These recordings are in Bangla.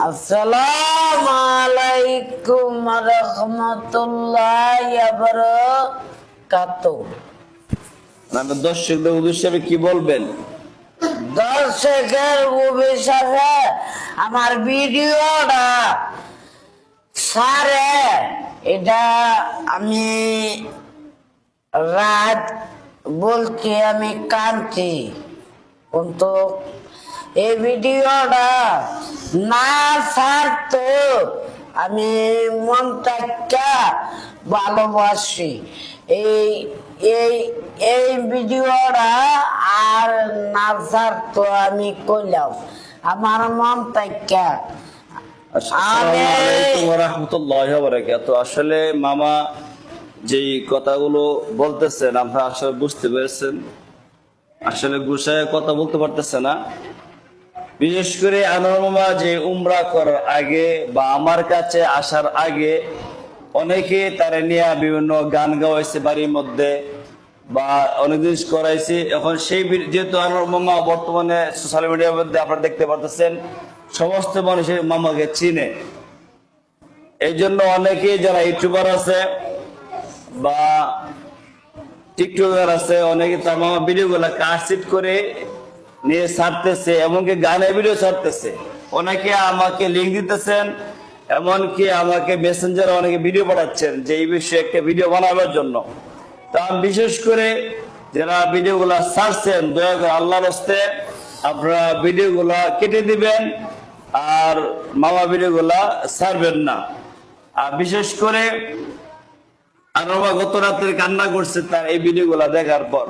আসসালামু আলাইকুম রহমতুল্লাহ বারাকাতুহু। মানে দর্শকদের উদ্দেশ্যে কি বলবেন? দর্শকের অভিশাপে আমার ভিডিওটা সারে। এটা আমি রাত বলছি আমি কাঁদছি। কিন্তু এই ভিডিওটা না ছাড়তো আমি মনটাকে ভালোবাসি? এই এই এই ভিডিওটা আর না ছাড়তো আমি কইলাম। আমার মন থেকে আসলে মামা যেই কথাগুলো বলতেছেন আপনারা আসলে বুঝতে পেরেছেন। আসলে গুছায় কথা বলতে পারতেছে না। বিশেষ করে আনোয়ার যে উমরা করার আগে বা আমার কাছে আসার আগে অনেকে তারা নিয়ে বিভিন্ন গান গাওয়াইছে বাড়ির মধ্যে বা অনেক জিনিস করাইছে। এখন সেই যেহেতু আনোয়ার মামা বর্তমানে সোশ্যাল মিডিয়ার মধ্যে আপনারা দেখতে পারতেছেন, সমস্ত মানুষের মামাকে চিনে। এই জন্য অনেকে যারা ইউটিউবার আছে বা টিকটকার আছে, অনেকে তার মামা ভিডিও গুলা কাটসিট করে নিয়ে ছাড়তেছে, এমনকি গানের ভিডিও ছাড়তেছে। অনেকে আমাকে লিঙ্ক দিতেছেন, এমনকি আমাকে মেসেঞ্জারে অনেকে ভিডিও পাঠাচ্ছেন যে এই বিষয়ে একটা ভিডিও বানাবার জন্য। তা বিশেষ করে যারা ভিডিও গুলা ছাড়ছেন, দয়া করে আল্লাহর হস্তে আপনারা ভিডিও গুলা কেটে দিবেন, আর মামা ভিডিও গুলা ছাড়বেন না। আর বিশেষ করে আর গত রাত্রে কান্না করছে তার এই ভিডিও গুলা দেখার পর।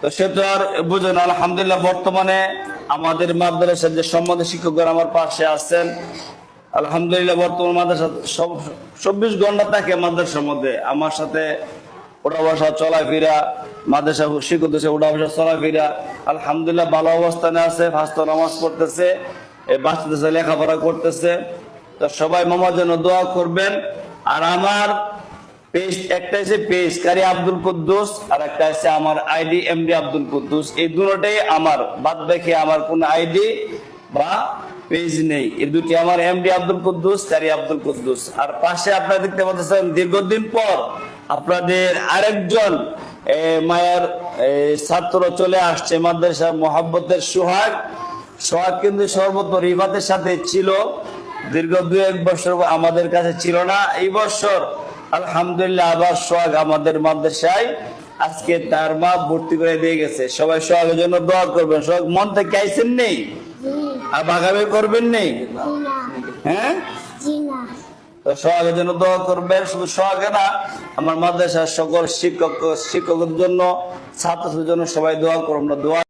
তো সে তো আর বুঝেন আলহামদুলিল্লাহ বর্তমানে আমাদের মাদ্রাসার যে সম্বন্ধে শিক্ষকরা আমার পাশে আছেন, আলহামদুলিল্লাহ বর্তমান মাদ্রাসা সব চব্বিশ ঘণ্টা থাকে মাদ্রাসার মধ্যে। আমার সাথে ওটা বসা চলাফেরা মাদ্রাসা শিক্ষক দেশে ওঠা বসা চলাফেরা আলহামদুলিল্লাহ ভালো অবস্থানে আছে ফাস্ত নামাজ পড়তেছে এই বাচ্চাদের লেখাপড়া করতেছে। তো সবাই মামার জন্য দোয়া করবেন। আর আমার পেজ একটা আছে পেজ কারি আব্দুল কুদ্দুস, আর একটা আছে আমার আইডি, এমডি আব্দুল কুদ্দুস। এই দুটোটাই আমার, বাদ বাকি আমার কোন আইডি বা পেজ নেই। এই দুটি আমার এমডি আব্দুল কুদ্দুস, কারি আব্দুল কুদ্দুস। আর পাশে আপনারা দেখতে পাচ্ছেন, দীর্ঘদিন পর আপনাদের আরেকজন মায়ের ছাত্র চলে আসছে মাদ্রাসা মোহাব্বতের সোহাগ। সোহাগ কিন্তু সর্বত্র রিফাতের সাথে ছিল। দীর্ঘ দু এক বছর আমাদের কাছে ছিল না। এই বছর আলহামদুলিল্লাহ আবার সোহাগ আমাদের মাদ্রাসায়। আজকে তার মা ভর্তি করে দিয়ে গেছে। সবাই সোহাগের জন্য দোয়া করবেন। সোহাগ মন থেকে আইসেন নেই আর ভাগাভাগি করবেন নেই হ্যাঁ? সোহাগের জন্য দোয়া করবেন। শুধু সোহাগে না আমার মাদ্রাসার সকল শিক্ষক শিক্ষকদের জন্য ছাত্রদের জন্য সবাই দোয়া করবেন দোয়া